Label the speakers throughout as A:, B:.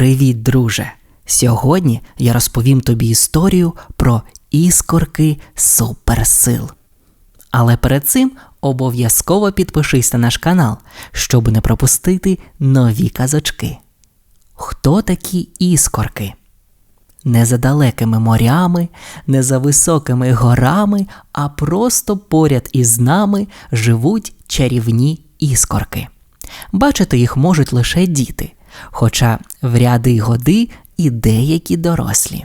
A: Привіт, друже! Сьогодні я розповім тобі історію про іскорки суперсил. Але перед цим обов'язково підпишись на наш канал, щоб не пропустити нові казочки. Хто такі іскорки? Не за далекими морями, не за високими горами, а просто поряд із нами живуть чарівні іскорки. Бачити їх можуть лише діти, хоча в ряди годи і деякі дорослі.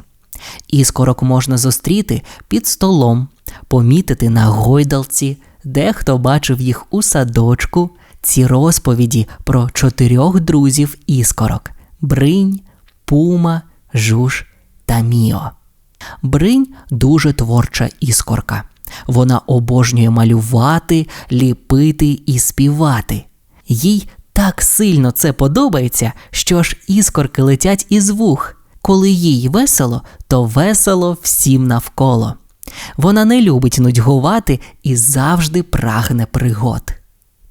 A: Іскорок можна зустріти під столом, помітити на гойдалці, дехто бачив їх у садочку, ці розповіді про чотирьох друзів іскорок бринь, пума, жуж та міо. Бринь дуже творча іскорка. Вона обожнює малювати, ліпити і співати. Їй так сильно це подобається, що аж іскорки летять із вух. Коли їй весело, то весело всім навколо. Вона не любить нудьгувати і завжди прагне пригод.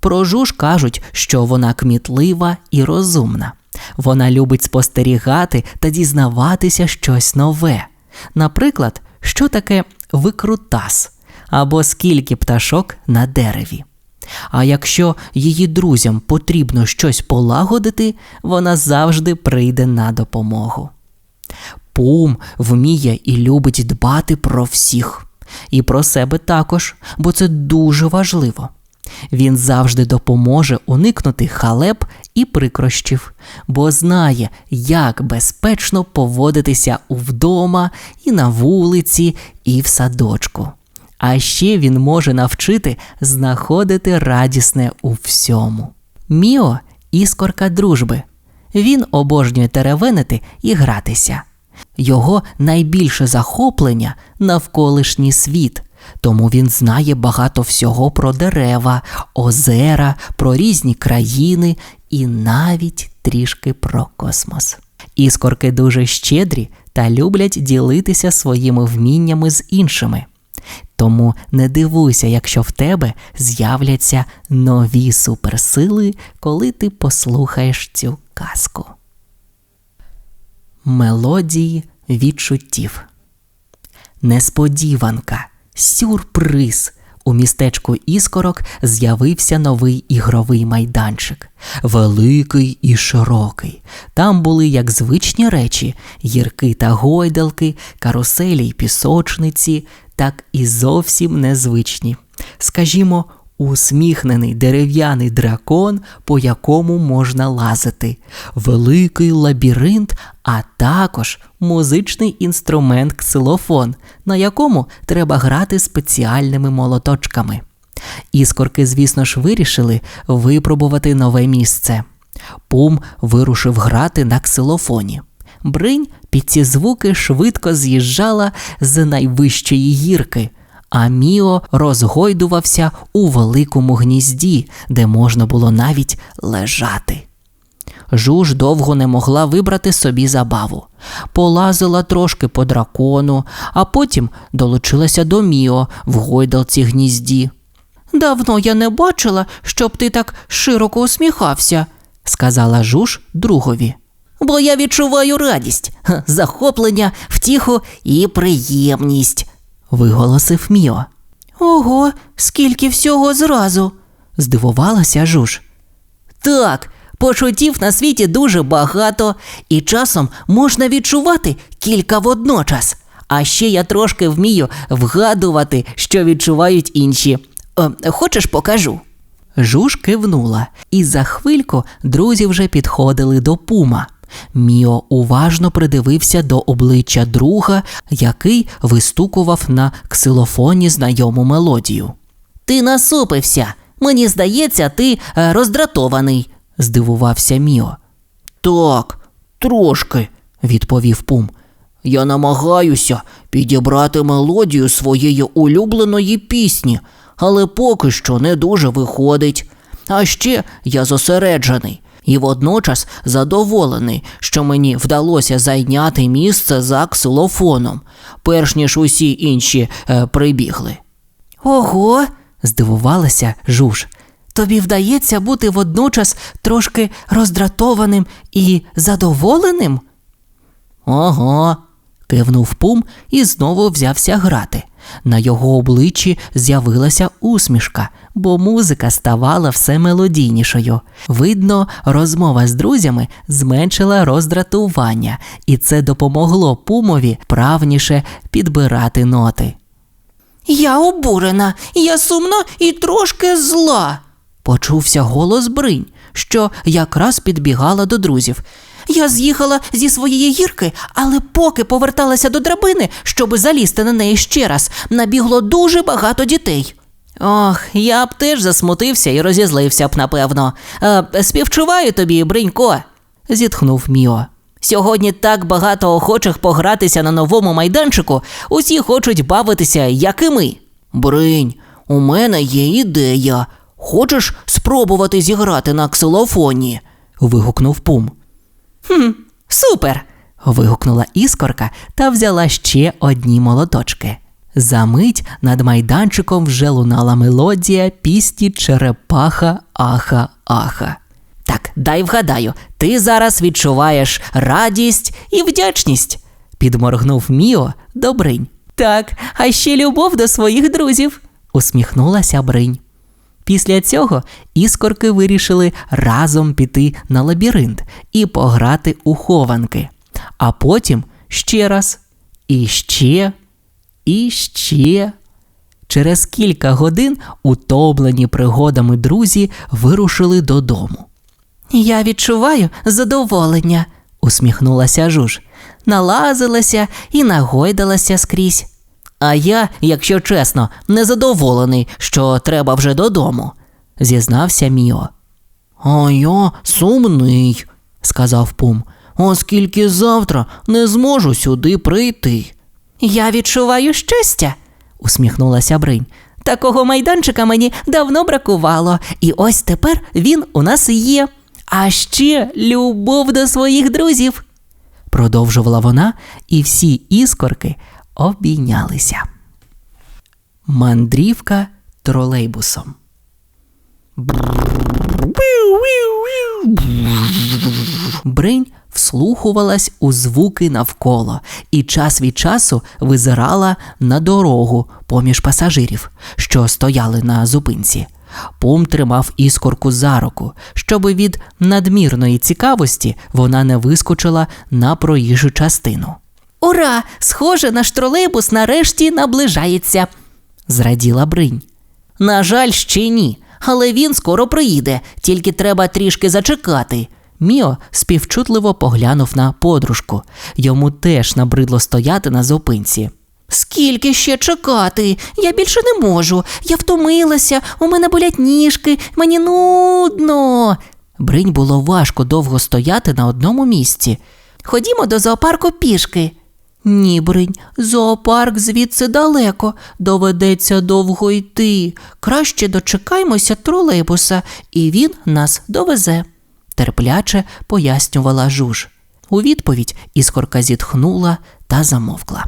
A: Про жуж кажуть, що вона кмітлива і розумна. Вона любить спостерігати та дізнаватися щось нове. Наприклад, що таке викрутас або скільки пташок на дереві. А якщо її друзям потрібно щось полагодити, вона завжди прийде на допомогу. Пум вміє і любить дбати про всіх, і про себе також, бо це дуже важливо. Він завжди допоможе уникнути халеп і прикрощів, бо знає, як безпечно поводитися вдома, і на вулиці, і в садочку. А ще він може навчити знаходити радісне у всьому. Міо іскорка дружби. Він обожнює теревенити і гратися. Його найбільше захоплення навколишній світ, тому він знає багато всього про дерева, озера, про різні країни і навіть трішки про космос. Іскорки дуже щедрі та люблять ділитися своїми вміннями з іншими. Тому не дивуйся, якщо в тебе з'являться нові суперсили, коли ти послухаєш цю казку. Мелодії відчуттів. Несподіванка, сюрприз. У містечку Іскорок з'явився новий ігровий майданчик, великий і широкий. Там були як звичні речі: гірки та гойдалки, каруселі й пісочниці, так і зовсім незвичні. Скажімо, усміхнений дерев'яний дракон, по якому можна лазити, великий лабіринт, а також музичний інструмент ксилофон, на якому треба грати спеціальними молоточками. Іскорки, звісно ж, вирішили випробувати нове місце. Пум вирушив грати на ксилофоні. Бринь під ці звуки швидко з'їжджала з найвищої гірки, а Міо розгойдувався у великому гнізді, де можна було навіть лежати. Жуж довго не могла вибрати собі забаву. Полазила трошки по дракону, а потім долучилася до Міо в гойдалці гнізді. Давно я не бачила, щоб ти так широко усміхався, сказала жуж другові. Бо я відчуваю радість, захоплення, втіху і приємність, виголосив Міо. Ого, скільки всього зразу, здивувалася жуж. Так, почуттів на світі дуже багато, і часом можна відчувати кілька водночас. А ще я трошки вмію вгадувати, що відчувають інші. Е, хочеш покажу? Жуж кивнула, і за хвильку друзі вже підходили до пума. Міо уважно придивився до обличчя друга, який вистукував на ксилофоні знайому мелодію. Ти насупився. Мені здається, ти е, роздратований, здивувався Міо. Так, трошки, відповів Пум. Я намагаюся підібрати мелодію своєї улюбленої пісні, але поки що не дуже виходить. А ще я зосереджений і водночас задоволений, що мені вдалося зайняти місце за ксилофоном, перш ніж усі інші е, прибігли. Ого, здивувалася жуж. Тобі вдається бути водночас трошки роздратованим і задоволеним? Ого. кивнув Пум і знову взявся грати. На його обличчі з'явилася усмішка, бо музика ставала все мелодійнішою. Видно, розмова з друзями зменшила роздратування, і це допомогло Пумові правніше підбирати ноти. Я обурена, я сумна і трошки зла. Почувся голос Бринь, що якраз підбігала до друзів. Я з'їхала зі своєї гірки, але поки поверталася до драбини, щоб залізти на неї ще раз, набігло дуже багато дітей. Ох, я б теж засмутився і розізлився б, напевно. Е, співчуваю тобі, Бринько, зітхнув Міо. Сьогодні так багато охочих погратися на новому майданчику, усі хочуть бавитися, як і ми. Бринь, у мене є ідея. Хочеш спробувати зіграти на ксилофоні? вигукнув Пум. Хм, супер. вигукнула іскорка та взяла ще одні молоточки. Замить над майданчиком вже лунала мелодія пісні Черепаха Аха Аха. Так, дай вгадаю, ти зараз відчуваєш радість і вдячність, підморгнув Міо до Бринь. Так, а ще любов до своїх друзів, усміхнулася Бринь. Після цього іскорки вирішили разом піти на лабіринт і пограти у хованки, а потім ще раз, і ще, і ще. Через кілька годин утомлені пригодами друзі вирушили додому. Я відчуваю задоволення, усміхнулася жуж, налазилася і нагойдалася скрізь. А я, якщо чесно, незадоволений, що треба вже додому, зізнався Міо. А я сумний, сказав Пум, оскільки завтра не зможу сюди прийти. Я відчуваю щастя, усміхнулася Бринь. Такого майданчика мені давно бракувало, і ось тепер він у нас є. А ще любов до своїх друзів, продовжувала вона, і всі іскорки обійнялися. Мандрівка тролейбусом. Бринь вслухувалась у звуки навколо і час від часу визирала на дорогу поміж пасажирів, що стояли на зупинці. Пум тримав іскорку за руку, щоби від надмірної цікавості вона не вискочила на проїжджу частину. Ура! Схоже, наш тролейбус нарешті наближається, зраділа Бринь. На жаль, ще ні, але він скоро приїде, тільки треба трішки зачекати. Міо співчутливо поглянув на подружку. Йому теж набридло стояти на зупинці. Скільки ще чекати? Я більше не можу. Я втомилася, у мене болять ніжки, мені нудно. Бринь було важко довго стояти на одному місці. Ходімо до зоопарку пішки. Ні, бринь, зоопарк звідси далеко, доведеться довго йти. Краще дочекаймося тролейбуса, і він нас довезе, терпляче пояснювала жуж. У відповідь іскорка зітхнула та замовкла.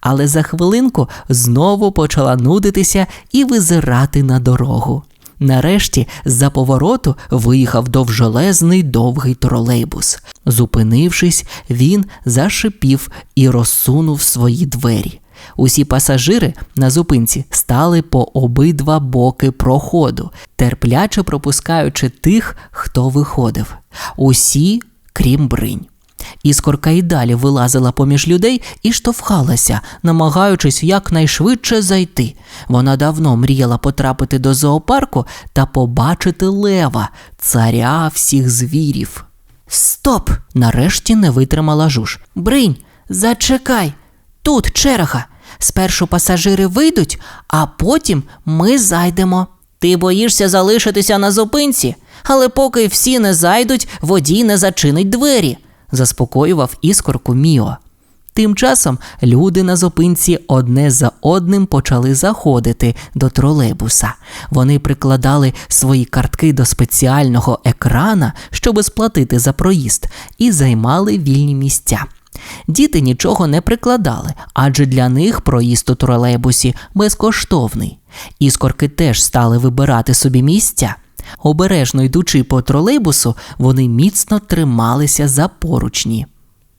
A: Але за хвилинку знову почала нудитися і визирати на дорогу. Нарешті з-за повороту виїхав довжелезний довгий тролейбус. Зупинившись, він зашипів і розсунув свої двері. Усі пасажири на зупинці стали по обидва боки проходу, терпляче пропускаючи тих, хто виходив. Усі, крім бринь. Іскорка й далі вилазила поміж людей і штовхалася, намагаючись якнайшвидше зайти. Вона давно мріяла потрапити до зоопарку та побачити лева, царя всіх звірів. Стоп! нарешті не витримала жуж. Бринь, зачекай, тут черга. Спершу пасажири вийдуть, а потім ми зайдемо. Ти боїшся залишитися на зупинці, але поки всі не зайдуть, водій не зачинить двері заспокоював іскорку Міо. Тим часом люди на зупинці одне за одним почали заходити до тролейбуса. Вони прикладали свої картки до спеціального екрана, щоби сплатити за проїзд, і займали вільні місця. Діти нічого не прикладали, адже для них проїзд у тролейбусі безкоштовний. Іскорки теж стали вибирати собі місця. Обережно йдучи по тролейбусу, вони міцно трималися за поручні.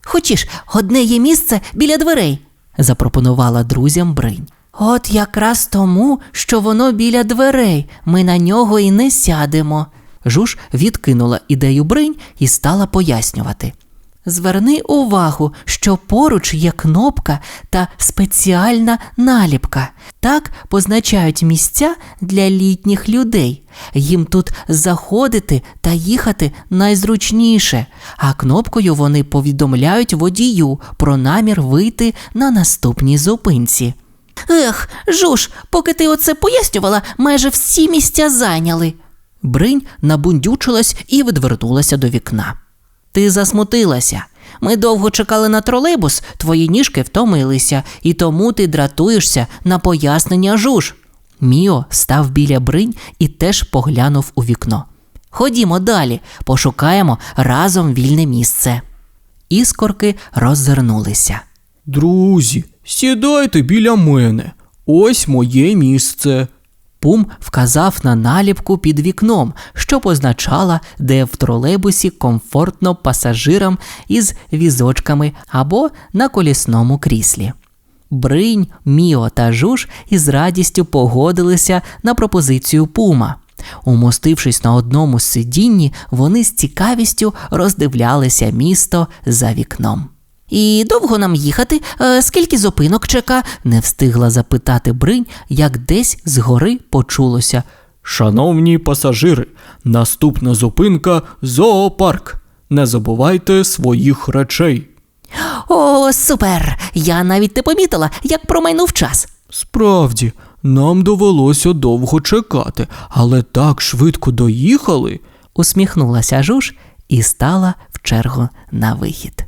A: Хочеш, одне є місце біля дверей, запропонувала друзям Бринь. От якраз тому, що воно біля дверей, ми на нього і не сядемо. Жуж відкинула ідею Бринь і стала пояснювати. Зверни увагу, що поруч є кнопка та спеціальна наліпка. Так позначають місця для літніх людей. Їм тут заходити та їхати найзручніше, а кнопкою вони повідомляють водію про намір вийти на наступній зупинці. Ех, жуж, поки ти оце пояснювала, майже всі місця зайняли. Бринь набундючилась і відвернулася до вікна. Ти засмутилася. Ми довго чекали на тролейбус, твої ніжки втомилися, і тому ти дратуєшся на пояснення жуж. Міо став біля бринь і теж поглянув у вікно. Ходімо далі, пошукаємо разом вільне місце. Іскорки роззирнулися.
B: Друзі, сідайте біля мене. Ось моє місце.
A: Пум вказав на наліпку під вікном, що позначала, де в тролейбусі комфортно пасажирам із візочками або на колісному кріслі. Бринь, Міо та Жуж із радістю погодилися на пропозицію Пума. Умостившись на одному сидінні, вони з цікавістю роздивлялися місто за вікном. І довго нам їхати? Е, скільки зупинок чека? не встигла запитати Бринь, як десь згори почулося.
B: Шановні пасажири, наступна зупинка зоопарк. Не забувайте своїх речей.
A: О, супер! Я навіть не помітила, як промайнув час.
B: Справді, нам довелося довго чекати, але так швидко доїхали.
A: усміхнулася Жуж і стала в чергу на вихід.